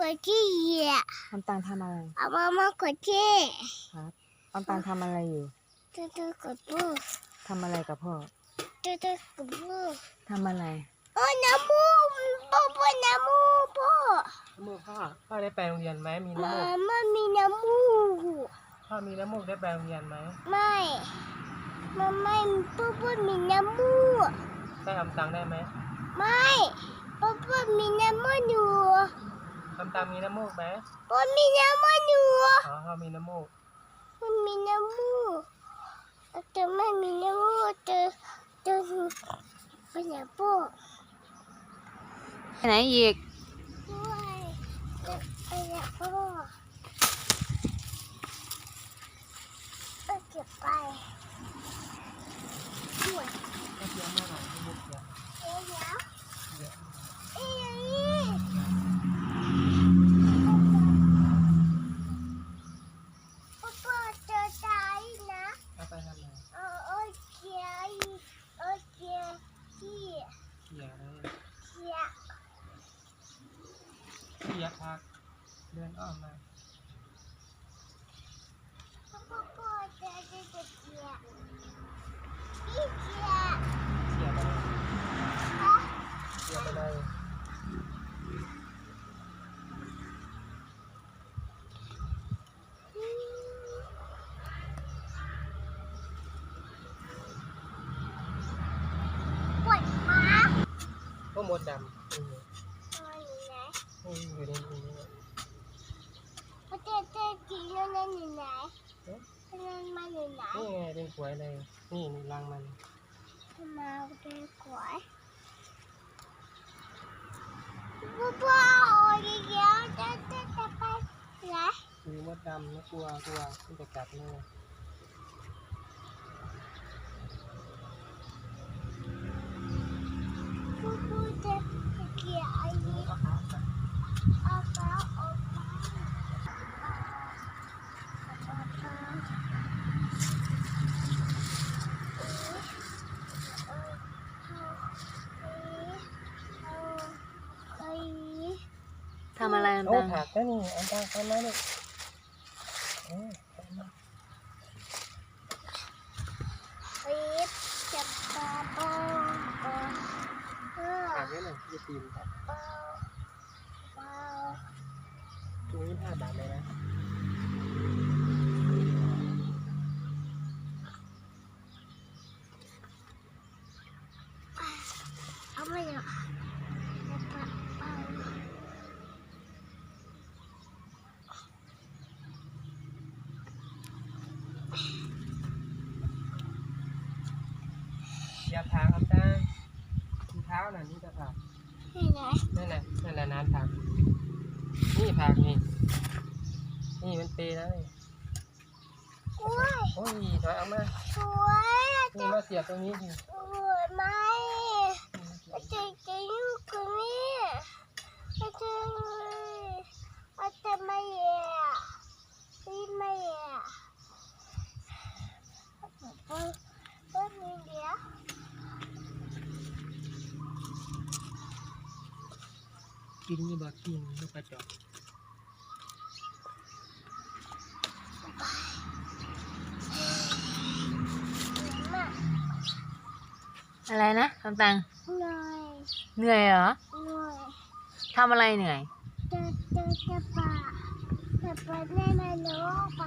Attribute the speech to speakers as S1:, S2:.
S1: กดขี้อะ
S2: น้ำตาลทำอะไร
S1: เอามามากดขี้
S2: ครับน้ำตาลทำอะไรอยู่
S1: ตุ๊ดตุ๊กดปู
S2: ทำอะไรกับพ่อ
S1: ตุ๊ดตุ๊กดปู
S2: ทำอะไร
S1: โอ้น้ำมูกพ่อพ่อน้ำมูกพ่อ
S3: น้ำมูกพ่อพ่อได้ไปโรงเรียนไหมมีน้ำมูก
S1: มันมีน้ำมูก
S3: พ่อมีน้ำมูกได้ไปโรงเรียนไหม
S1: ไม่มันไม่พ่อพ่อมีน้ำมูก
S3: ได้ทำตังได้ไหม
S1: ไม่พ่อพ่อมีน้ำมูกอยู่
S3: ทำตังค์มีน้ำมูกไหม
S1: พ่อมีน้ำมูกอยู่
S3: อ๋อพ่อมีน้ำมูก
S1: มันมีน้ำมูกแต่ไม่มีน้ำมูกจะจะเป็นอย่างพ่อ
S2: ไปไหนอีก
S1: ด้วยเป็นอย่างพ่อก็เก็บไปด้วย
S3: ก็เสียมากหน่อยน้ำมูกเสีย
S1: เดี๋ยวเดี๋ยว
S3: เสีย
S1: เอ้ยพ่อพ่อเจอใจนะ
S3: เอาไปทำอะไร
S1: เออโอเคโอเคที่
S3: เสียอะไร
S1: เขีย
S3: เสี ยพักเดินอ้อมมา
S1: เกี่ยเสี
S3: ยไปเลย
S1: อะ
S3: เสียไปเลย
S1: ปวดขา
S3: พวกมดดำ
S1: ไหน
S3: นี่อยู่ในนี้
S1: พ่อเจ๊เจ๊กินแล้วนั่นอยู่ไหนนั่นมาอยู่ไหน
S3: นี่ไงเป็นขวยเลย นี่นี่รังมัน
S1: ทำไมเป็นขวายพ่อพ่อเอาเดี๋ยวจะจะจะไปไหน
S3: คือมดดำไม่กลัวกลัวที่จะกัดนี่
S1: พ่
S2: ทำอะไร
S3: โอ้
S2: น้ำตาล
S3: ผักก็นี่อันตาทำไหมลูกเออทำมา
S1: ปี๊บจับปลาบองบองเออ
S3: ผักนี่หนึ่งยี่สิบครับ
S1: เบาเบา
S3: นี้ห้าบาทเลยนะ
S1: เอาไม่เหรอจับปลาเบา
S3: อย่าผักอันตาถุงเท้าน่ะนี่จะผัก
S1: ที่ไหน
S3: นั่นแหละนั่นแหละน้ำผัก นี่ผักนี่ นี่มันเปแล้วนี่
S1: กล้วย
S3: โอ้ยถอยเอามา
S1: สวยอะ
S3: นี่
S1: จะ
S3: มาเสียบตรงนี้สิ
S1: สวยไหมอาจารย์จะอยู่ตรงนี้อาจารย์อาจารย์ไม่แย่พี่ไม่แย่เออเออมีเดียว
S3: กินนี่บอกกินลูกกระจอก
S1: มาก
S2: อะไรนะน้ำตาล
S1: หน่อย
S2: เหนื่อยเหรอ
S1: หน่อย
S2: ทำอะไรเหนื่อย
S1: จะจะจะปะจะปะแม่มาโลกไป